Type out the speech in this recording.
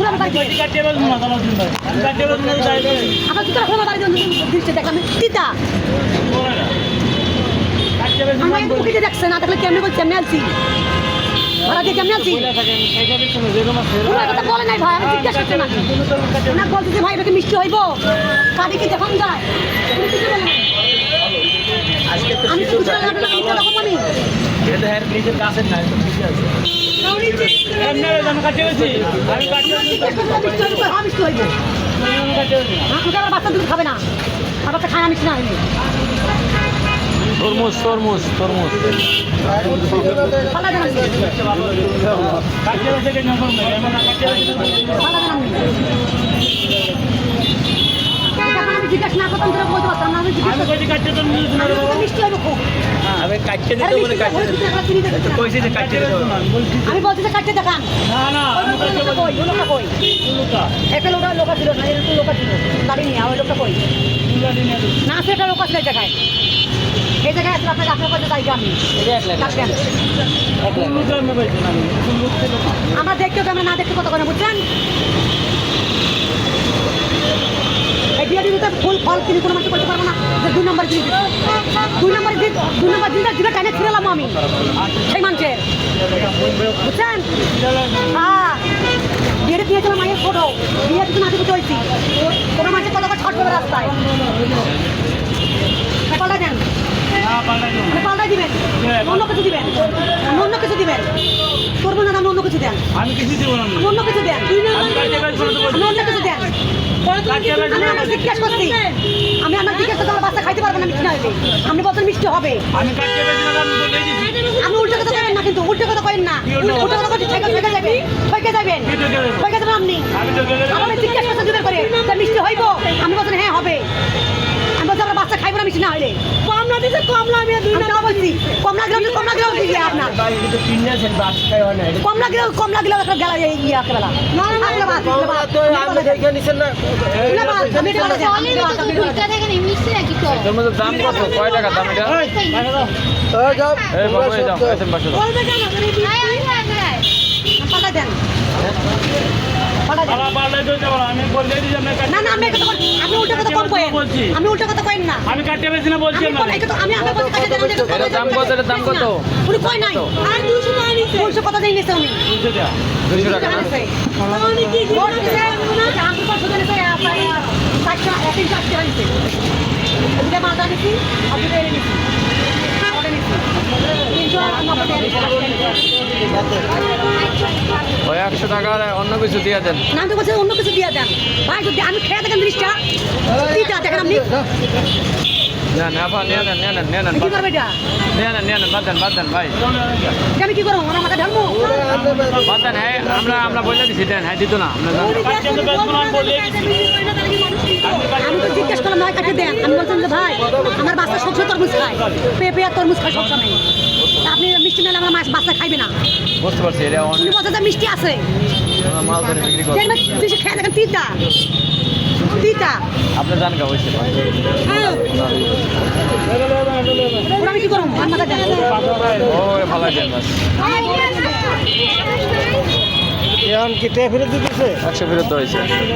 আমার বাড়ি কইছি কাটিয়ে বলব না দিন ভাই আমি কাটিয়ে বলব না যাই যাই আমার রাখো আমার বাড়ি দৃষ্টি দেখলাম তিতা। আমার মুখে দেখছে না দেখলে কেমনে বলছি কেমনে আনছি ভাড়া দিয়ে কেমনে বলে আছে? বলে নাই ভাই আমি জিজ্ঞাসা করছি না। না বলতেছে ভাই এটা মিষ্টি হইব? কাদি কি দেখান যায়? বলে আমি কিছু লাগবে না মিথ্যা রকম আমি হ্যাঁ তো আছে হ্যাঁ বাচ্চা দুটো খাবে না। মিষ্টি না হইলে তরমুজ তরমুজ তরমুজ। জিজ্ঞাসা না করতাম তোরা বলতে পারতাম না আমি জিজ্ঞাসা আমি কইছি তো নিয়ে দিন মিষ্টি হইব খুব। আমি না। কইছি যে না বলছি আমি বলছি যে কাটতে দেখান। না না আমি লোকটা কই? লোকটা একটা লোকটা। লোকা ছিল না এরকম লোকা ছিল। গাড়ি নিয়ে ওই লোকটা কই? না সেটা লোক আসলে এই জায়গায়। এই জায়গায় আসলে আপনার আপনার কাছে যাই আমি। আমরা দেখতে হবে আমরা না দেখতে কত করে বুঝছেন? দিতে ফুল ফল কিনে কোনো মানুষ করতে পারব না যে দুই নম্বর জিনিস দুই নম্বর দিন দুই নম্বর দিনটা দিবে টাইনে ছিঁড়লাম আমি। সেই মানুষের বুঝছেন? হ্যাঁ। বিয়ে দিয়েছিল মায়ের ফটো। বিয়ে দিতে না দিতে হয়েছি কোনো মানুষের করে ছট করে রাস্তায় পাল্টা দেন। আপনি পাল্টাই দিবেন। অন্য কিছু দিবেন। অন্য কিছু দিবেন। করব না অন্য কিছু দেন। আমি কিছু দিব না। অন্য কিছু দেন। অন্য কিছু আমি আমার জিজ্ঞেস করছি। আমি আমার জিজ্ঞেস করছি আমার বাচ্চা খাইতে পারবে না মিষ্টি না হইলে। আপনি বলছেন মিষ্টি হবে। আমি আমি উল্টো কথা করেন না কিন্তু উল্টো কথা করেন না। কি উল্টো উল্টো কথা? করছি থেকে থেকে যাবেন থেকে যাবেন কি যাবেন? আপনি? আমি তো গেলে আমার জিজ্ঞেস করতে জুড়ে করে মিষ্টি হইব? আমি বলছেন হ্যাঁ হবে। আমি বলছি আমার বাচ্চা খাইব না মিষ্টি না হইলে। কমলা দিছে কমলা আমি দুই না বলছি কমলা দিবে আপনার কমলা গেলেও কমলা গেলেও একটা গেলা ইয়ে একেবেলা আগলা বাদ আগলা বাদ আগলা বাদ আমি এটা বলে দেন, আমি এটা বাদ, আমি এটা বলে দেন। তরমুজের দাম কত কয় টাকা দাম এটা এই বাবু এই যাও এসএম পাশে যাও পাল্টা দেন পাল্টা দেন পালা পালা দিতে যাব না, আমি আমি না না আমি একটা আপনি উল্টা কথা কম করেন আমি উল্টা কথা কইন না। আমি কাটিয়ে বলছি না বলছি আমি না কোন- এই কথা- আমি আমি বলছি কাছে দেন এটা দাম কত, এটার দাম কত? উনি কই নাই? আর 200 টাকা নিছে 200 কথা দেই নিছে উনি। বুঝতে দেয়া দুশো টাকা। না উনি কি কি বলছে? না আমি কত নিছে আপনার 60 একদিন 60 টাকা নিছে। এটা মালটা নিছি আপনি এটা নিছি ওটা নিছি। 300 আর আমার টাকা ওই একশো টাকার অন্য কিছু দিয়ে দেন। না তো বলছে অন্য কিছু দিয়ে দেন। ভাই যদি আমি খেয়ে দেখেন জিনিসটা দেখেন আপনি। নেন আপা নিয়ে নেন নিয়ে নেন নিয়ে নেন কি করবে এটা? নিয়ে নেন নিয়ে নেন বাদ দেন বাদ দেন ভাই। আমি কি করব? আমার মাথা ঢালবো বাদ দেন হ্যাঁ আমরা আমরা বলে দিছি দেন হ্যাঁ দিত না আমরা তো আমি জিজ্ঞেস করলাম দেন। আমি বলছেন যে ভাই আমার বাচ্চা সবসময় তরমুজ খায়। পেঁপে আর তরমুজ খায় সবসময়। আপনি মিষ্টি নিলে আমার মাছ বাচ্চা খাইবে না। বুঝতে পারছি এটা অনেক বলছেন মিষ্টি আছে। মাল ধরে বিক্রি করে তুই খেয়ে দেখেন তিতা। তিতা। আপনি জান গা হয়েছে হ্যাঁ। ওরা আমি কি করব? আমার মাথা দেন। ও ভালো দেন বাস এখন কি ফেরত দিতেছে? একশো বিরুদ্ধ হয়েছে।